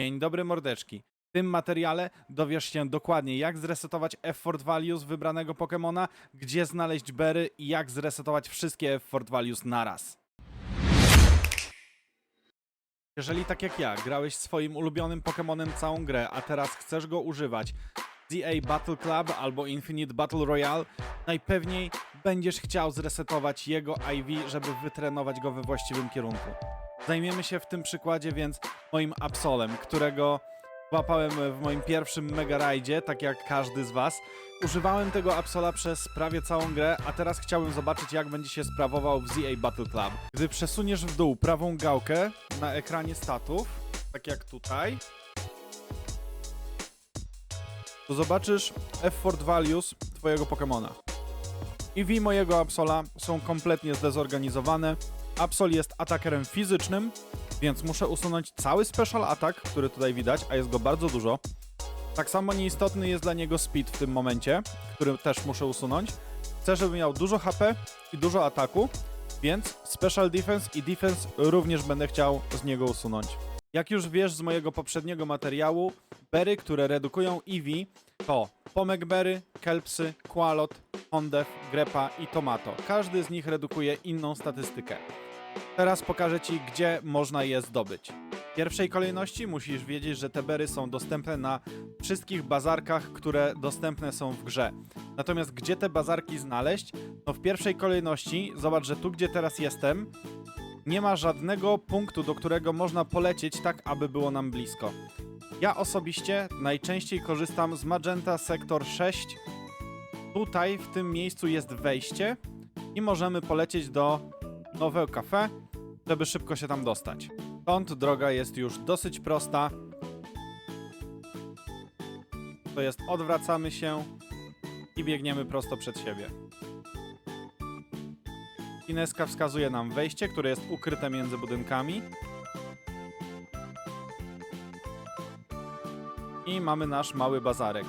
Dzień dobry mordeczki. W tym materiale dowiesz się dokładnie jak zresetować effort values wybranego Pokemona, gdzie znaleźć berry i jak zresetować wszystkie effort values naraz. Jeżeli tak jak ja grałeś swoim ulubionym Pokemonem całą grę, a teraz chcesz go używać ZA Battle Club albo Infinite Battle Royale, najpewniej będziesz chciał zresetować jego IV, żeby wytrenować go we właściwym kierunku. Zajmiemy się w tym przykładzie więc moim Absolem, którego łapałem w moim pierwszym Mega Rajdzie, tak jak każdy z was. Używałem tego Absola przez prawie całą grę, a teraz chciałbym zobaczyć jak będzie się sprawował w ZA Battle Club. Gdy przesuniesz w dół prawą gałkę na ekranie statów, tak jak tutaj, to zobaczysz effort values twojego Pokemona. EV mojego Absola są kompletnie zdezorganizowane. Absol jest atakerem fizycznym, więc muszę usunąć cały special attack, który tutaj widać, a jest go bardzo dużo. Tak samo nieistotny jest dla niego speed w tym momencie, który też muszę usunąć. Chcę, żeby miał dużo HP i dużo ataku, więc special defense i defense również będę chciał z niego usunąć. Jak już wiesz z mojego poprzedniego materiału, berry, które redukują EV to Pomek Berry, Kelpsy, Qualot, Hondev, Grepa i Tomato. Każdy z nich redukuje inną statystykę. Teraz pokażę Ci, gdzie można je zdobyć. W pierwszej kolejności musisz wiedzieć, że te bery są dostępne na wszystkich bazarkach, które dostępne są w grze. Natomiast gdzie te bazarki znaleźć? No w pierwszej kolejności, zobacz, że tu gdzie teraz jestem, nie ma żadnego punktu, do którego można polecieć tak, aby było nam blisko. Ja osobiście najczęściej korzystam z Magenta Sektor 6. Tutaj w tym miejscu jest wejście i możemy polecieć do Nowe Cafe, żeby szybko się tam dostać. Stąd droga jest już dosyć prosta. To jest odwracamy się i biegniemy prosto przed siebie. Kineska wskazuje nam wejście, które jest ukryte między budynkami. I mamy nasz mały bazarek.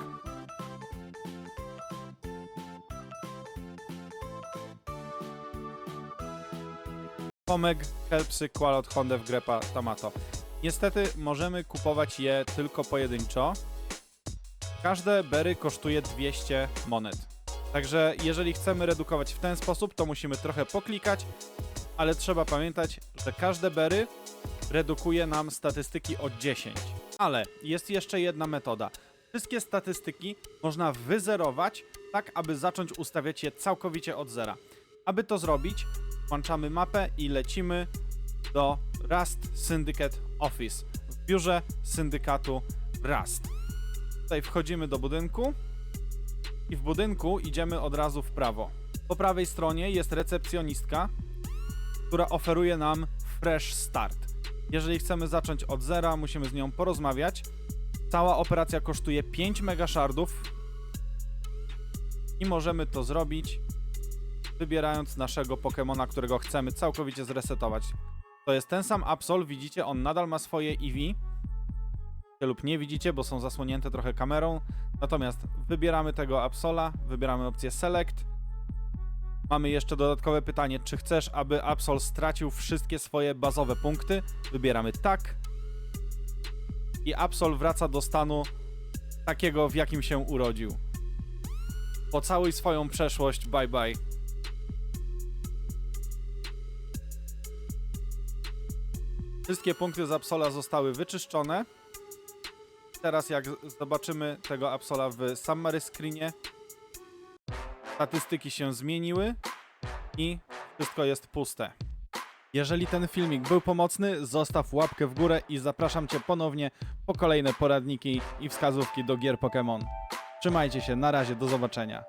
Pomek, Kelpsy, Qualot, Hondev, Grepa, Tomato. Niestety możemy kupować je tylko pojedynczo. Każde berry kosztuje 200 monet. Także jeżeli chcemy redukować w ten sposób, to musimy trochę poklikać, ale trzeba pamiętać, że każde berry redukuje nam statystyki o 10. Ale jest jeszcze jedna metoda. Wszystkie statystyki można wyzerować, tak aby zacząć ustawiać je całkowicie od zera. Aby to zrobić, włączamy mapę i lecimy do Rust Syndicate Office w biurze syndykatu Rust. Tutaj wchodzimy do budynku i w budynku idziemy od razu w prawo. Po prawej stronie jest recepcjonistka, która oferuje nam fresh start. Jeżeli chcemy zacząć od zera, musimy z nią porozmawiać. Cała operacja kosztuje 5 megashardów i możemy to zrobić wybierając naszego Pokemona, którego chcemy całkowicie zresetować. To jest ten sam Absol, widzicie, on nadal ma swoje EV lub nie widzicie, bo są zasłonięte trochę kamerą. Natomiast wybieramy tego Absola, wybieramy opcję Select. Mamy jeszcze dodatkowe pytanie, czy chcesz, aby Absol stracił wszystkie swoje bazowe punkty? Wybieramy tak. I Absol wraca do stanu takiego, w jakim się urodził. Pocałuj swoją przeszłość, bye bye. Wszystkie punkty z Absola zostały wyczyszczone. Teraz jak zobaczymy tego Absola w summary screenie, statystyki się zmieniły i wszystko jest puste. Jeżeli ten filmik był pomocny, zostaw łapkę w górę i zapraszam Cię ponownie po kolejne poradniki i wskazówki do gier Pokémon. Trzymajcie się, na razie, do zobaczenia.